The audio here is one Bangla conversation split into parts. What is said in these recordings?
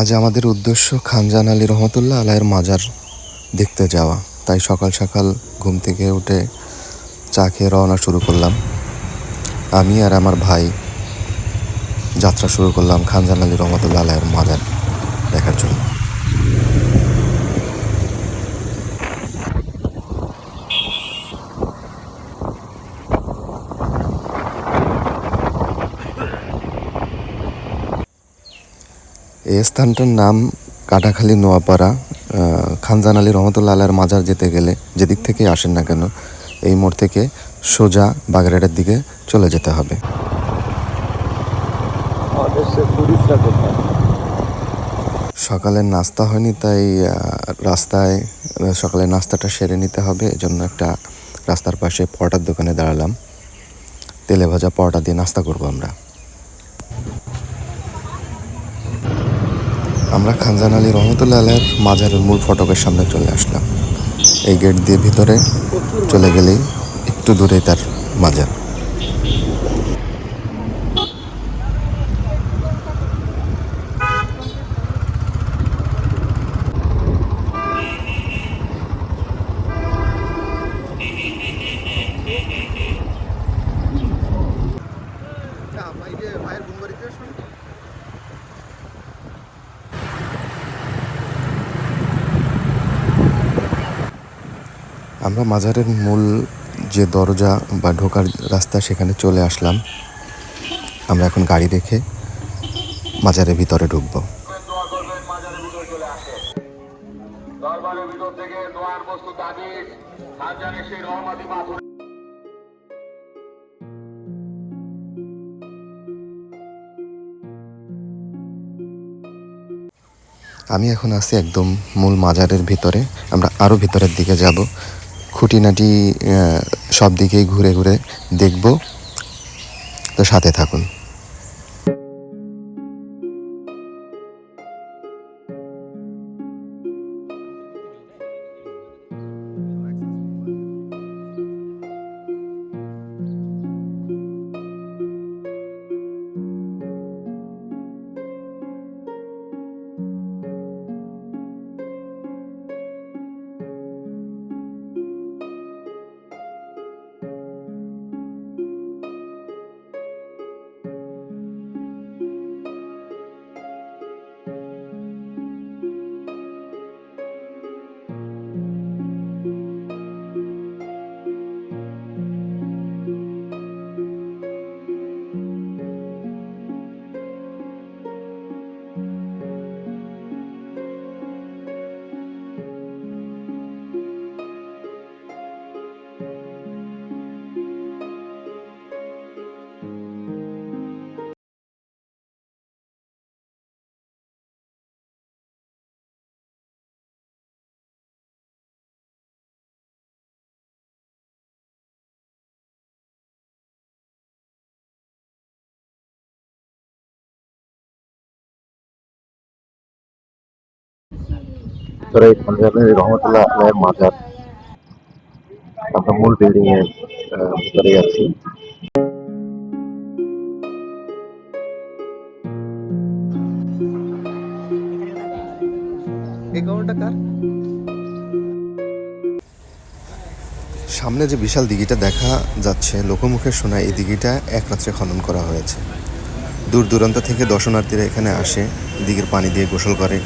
আজ আমাদের উদ্দেশ্য খানজান আলী রহমতুল্লাহ আলাইয়ের মাজার দেখতে যাওয়া। তাই সকাল সকাল ঘুম থেকে উঠে চা খেয়ে রওনা শুরু করলাম। আমি আর আমার ভাই যাত্রা শুরু করলাম খানজান আলী রহমতুল্লাহ আলাইয়ের মাজার দেখার জন্য। এই স্থানটার নাম কাটাখালী নোয়াপাড়া খানজান আলী রহমতুল্লাহ আলাইয়ের মাজার যেতে গেলে যেদিক থেকে আসেন না কেন, এই মোড় থেকে সোজা বাগেরহাটের দিকে চলে যেতে হবে আমাদের সে টুরিস্টরা কোথায় সকালের নাস্তা হয়নি, তাই রাস্তায়, সকালের নাস্তাটা সেরে নিতে হবে। এজন্য একটা রাস্তার পাশে পরোটার দোকানে দাঁড়ালাম। তেলে ভাজা পরোটা দিয়ে নাস্তা করব আমরা। আমরা খানজান আলী রহমতুল্লাহ আলের মাজারের মূল ফটকের সামনে চলে আসলাম। এই গেট দিয়ে ভিতরে চলে গেলেই একটু দূরেই তার মাজার। আমরা মাজারের মূল যে দরজা বা ঢোকার রাস্তা সেখানে চলে আসলাম। আমরা এখন গাড়ি রেখে মাজারের ভিতরে ঢুকবো। আমি এখন আছি একদম মূল মাজারের ভিতরে। আমরা আরও ভিতরের দিকে যাব। খুঁটিনাটি সব দিকেই ঘুরে ঘুরে দেখব। তো সাথে থাকুন। তোরা এই খানজানের রহমতুল্লাহ আলাইয়ের মাজার। আমরা মূল বিল্ডিং এর ভিতরে আছি। সামনে যে বিশাল দিঘিটা দেখা যাচ্ছে লোকমুখে শোনা এই দিঘিটা এক রাত্রে খনন করা হয়েছে। দূর দূরান্ত থেকে দর্শনার্থীরা এখানে আসে দিঘির পানি দিয়ে গোসল করে।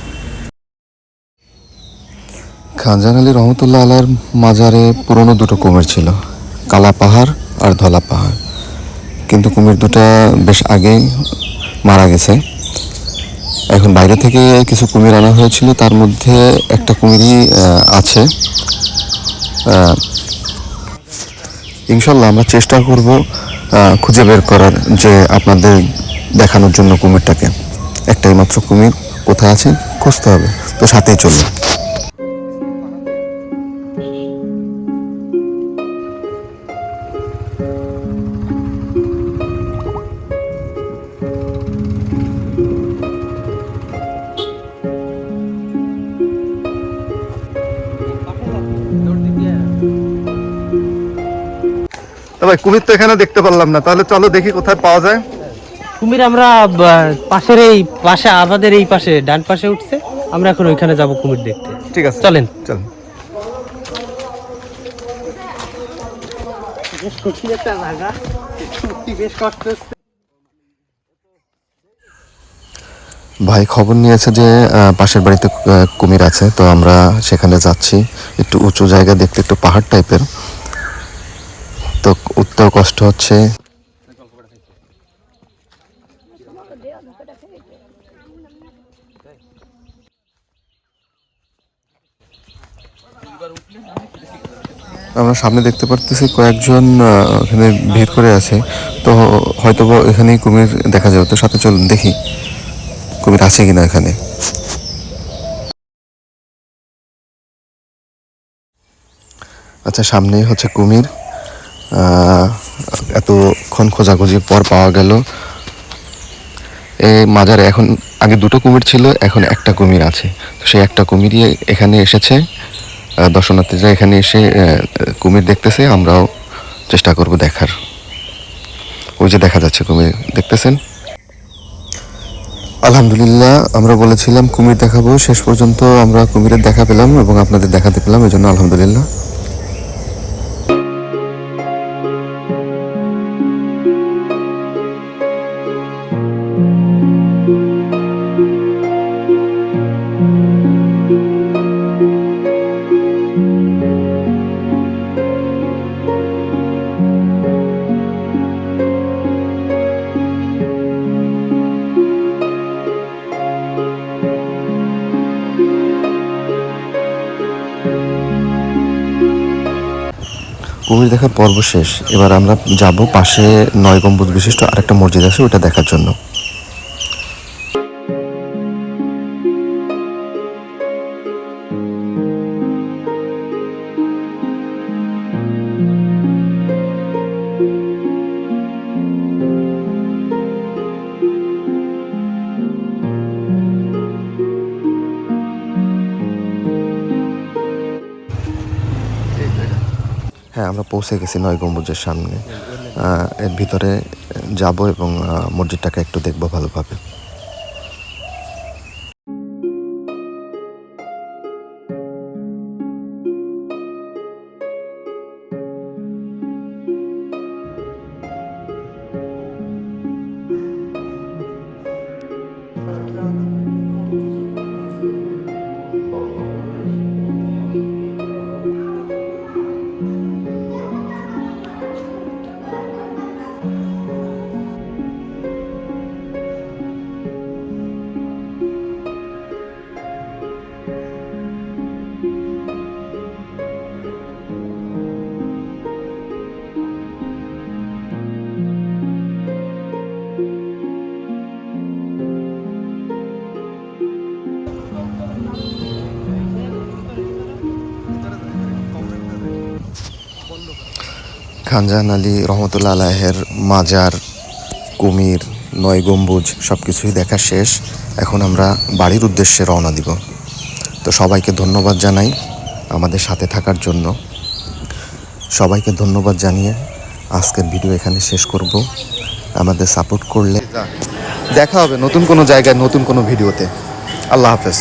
খানজান আলী রহমতুল্লাহ আলার মাজারে পুরনো দুটো কুমির ছিল, কালা পাহাড় আর ধলা পাহাড়। কিন্তু কুমির দুটো বেশ আগেই মারা গেছে। এখন বাইরে থেকে কিছু কুমির আনা হয়েছিল, তার মধ্যে একটা কুমিরই আছে। ইনশাল্লাহ আমরা চেষ্টা করব খুঁজে বের করার যে আপনাদের দেখানোর জন্য কুমিরটাকে। একটাই মাত্র কুমির কোথায় আছে, খুঁজতে হবে। তো সাথেই চলুন। ভাই কুমির তো এখানে দেখতে পারলাম না। তাহলে চলো দেখি কোথায় পাওয়া যায়। কুমির আমরা পাশের এই পাশে আমাদের এই পাশে ডান পাশে উঠছে। আমরা এখন ওইখানে যাব কুমির দেখতে। ঠিক আছে। চলেন। চলেন ভাই খবর নিয়েছে যে আহ, পাশের বাড়িতে কুমির আছে। তো আমরা সেখানে যাচ্ছি। একটু উঁচু জায়গা দেখতে একটু পাহাড় টাইপের তো উঠতেও কষ্ট হচ্ছে। আমরা সামনে দেখতে পারতেছি কয়েকজন এখানে ভিড় করে আছে। তো হয়তো এখানেই কুমির দেখা যাবে। তো সাথে চলুন, দেখি কুমির আছে কিনা এখানে। আচ্ছা সামনেই হচ্ছে কুমির। এতক্ষণ খোঁজাখুঁজির পর পাওয়া গেল। এই মাজারে এখন আগে দুটো কুমির ছিল, এখন একটা কুমির আছে। তো সেই একটা কুমিরই এখানে এসেছে। দর্শনার্থীরা এখানে এসে কুমির দেখতেছে, আমরাও চেষ্টা করব দেখার। ওই যে দেখা যাচ্ছে কুমির, দেখতেছেন? আলহামদুলিল্লাহ, আমরা বলেছিলাম কুমির দেখাবো। শেষ পর্যন্ত আমরা কুমিরের দেখা পেলাম এবং আপনাদের দেখাতে পেলাম এই জন্য আলহামদুলিল্লাহ। কুমির দেখার পর্ব শেষ। এবার আমরা যাব পাশে নয় গম্বুজ বিশিষ্ট আরেকটা মসজিদ আছে, ওটা দেখার জন্য। হ্যাঁ আমরা পৌঁছে গেছি নয় গম্বুজের সামনে। এর ভিতরে যাব এবং মসজিদটাকে একটু দেখব ভালোভাবে। খানজাহান আলী রহমতুল্লা আলাহের মাজার, কুমির, নয় গম্বুজ সব কিছুই দেখা শেষ। এখন আমরা বাড়ির উদ্দেশ্যে রওনা দিব। তো সবাইকে ধন্যবাদ জানাই আমাদের সাথে থাকার জন্য। সবাইকে ধন্যবাদ জানিয়ে আজকের ভিডিও এখানে শেষ করব। আমাদের সাপোর্ট করলে দেখা হবে নতুন কোনো জায়গায়, নতুন কোনো ভিডিওতে। আল্লাহ হাফেজ।